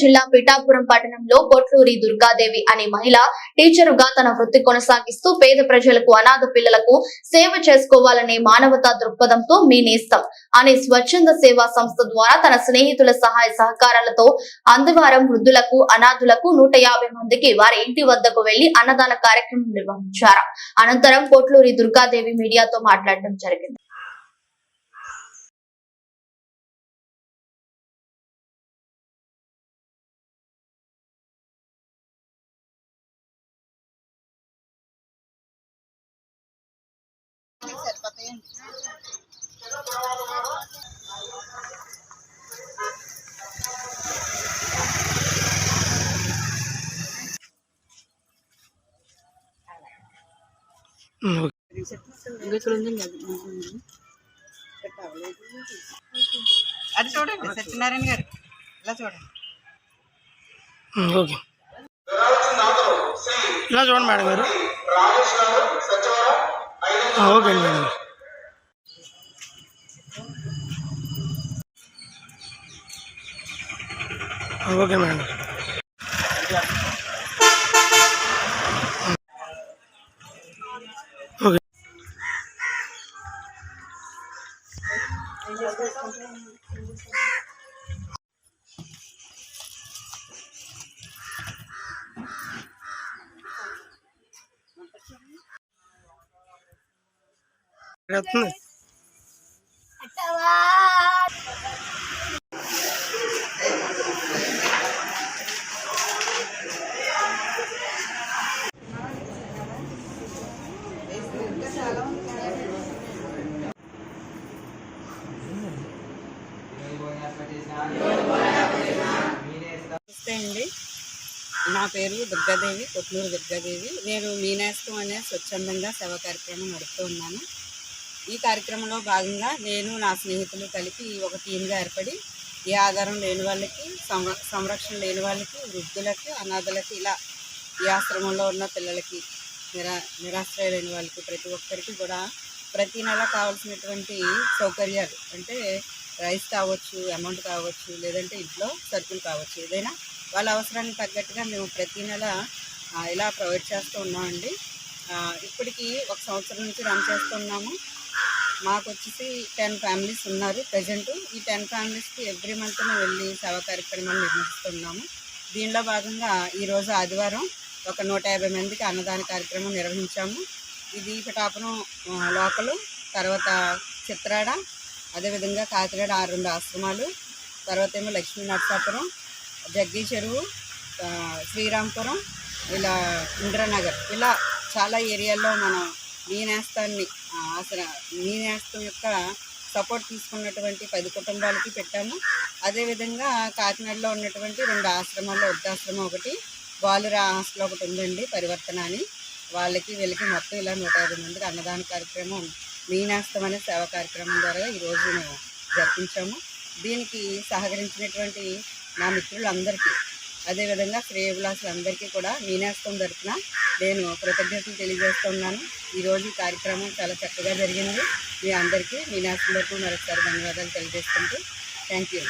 జిల్లా పిఠాపురం పట్టణంలో కొట్లూరి దుర్గాదేవి అనే మహిళ టీచరుగా తన వృత్తి కొనసాగిస్తూ పేద ప్రజలకు అనాథ పిల్లలకు సేవ చేసుకోవాలనే మానవతా దృక్పథంతో మీ నేస్తం అనే స్వచ్ఛంద సేవా సంస్థ ద్వారా తన స్నేహితుల సహాయ సహకారాలతో అందువారం వృద్ధులకు అనాథులకు నూట యాభై మందికి వారి ఇంటి వద్దకు వెళ్ళి అన్నదాన కార్యక్రమం నిర్వహించారు. అనంతరం కొట్లూరి దుర్గాదేవి మీడియాతో మాట్లాడడం జరిగింది. అది చూడండి సత్యనారాయణ గారు. ఇలా చూడండి. ఓకే. ఇలా చూడండి మేడం గారు. ఓకే అండి మేడం ఆ, ఓకే మేడం ఓకే వస్తుంది నమస్తే అండి. నా పేరు దుర్గాదేవి కొట్లూరు దుర్గాదేవి. నేను మీనేస్తం అనే స్వచ్ఛందంగా సేవ కార్యక్రమం నడుపుతూ ఉన్నాను. ఈ కార్యక్రమంలో భాగంగా నేను నా స్నేహితులు కలిపి ఒక టీమ్గా ఏర్పడి ఏ ఆధారం లేని వాళ్ళకి సంరక్షణ లేని వాళ్ళకి వృద్ధులకి అనాథలకి ఇలా ఈ ఆశ్రమంలో ఉన్న పిల్లలకి నిరా నిరాశ్రయులైన వాళ్ళకి ప్రతి ఒక్కరికి కూడా ప్రతి నెల కావాల్సినటువంటి సౌకర్యాలు అంటే రైస్ కావచ్చు అమౌంట్ కావచ్చు లేదంటే ఇంట్లో సరుకులు కావచ్చు ఏదైనా వాళ్ళ అవసరానికి తగ్గట్టుగా మేము ప్రతి నెల ఇలా ప్రొవైడ్ చేస్తూ ఉన్నామండి. ఇప్పటికి ఒక సంవత్సరం నుంచి రన్ చేస్తున్నాము. మాకు వచ్చేసి టెన్ ఫ్యామిలీస్ ఉన్నారు ప్రజెంట్ ఈ టెన్ ఫ్యామిలీస్కి ఎవ్రీ మంత్ మేము వెళ్ళి సేవా కార్యక్రమాలు నిర్వహిస్తున్నాము. దీనిలో భాగంగా ఈరోజు ఆదివారం ఒక నూట యాభై మందికి అన్నదాన కార్యక్రమం నిర్వహించాము. ఇది పిఠాపురం ఆ, లోకలు తర్వాత చిత్రాడ అదేవిధంగా కాకినాడ ఆరు రెండు ఆశ్రమాలు తర్వాత ఏమో లక్ష్మీ నరసాపురం జగ్గీ చెరువు శ్రీరాంపురం ఇలా ఇంద్రనగర్ ఇలా చాలా ఏరియాల్లో మనం మీ నేస్తాన్ని ఆ, అసలు మీ నేస్తం యొక్క సపోర్ట్ తీసుకున్నటువంటి పది కుటుంబాలకి పెట్టాము. అదేవిధంగా కాకినాడలో ఉన్నటువంటి రెండు ఆశ్రమాల్లో వృద్ధాశ్రమం ఒకటి బాలురా హాస్టల్ ఒకటి ఉందండి పరివర్తన అని. వాళ్ళకి వీళ్ళకి మొత్తం ఇలా నూట యాభై మందికి అన్నదాన కార్యక్రమం మీ నేస్తం అనే సేవా కార్యక్రమం ద్వారా ఈరోజు మేము జరిపించాము. దీనికి సహకరించినటువంటి నా మిత్రులందరికీ అదేవిధంగా శ్రేయభిలాసులందరికీ కూడా మీనేస్తం తరఫున నేను కృతజ్ఞతలు తెలియజేస్తున్నాను. ఈరోజు ఈ కార్యక్రమం చాలా చక్కగా జరిగింది. మీ అందరికీ మీనాస్తం తరఫున మరొకసారి ధన్యవాదాలు తెలియజేసుకుంటూ థ్యాంక్ యూ.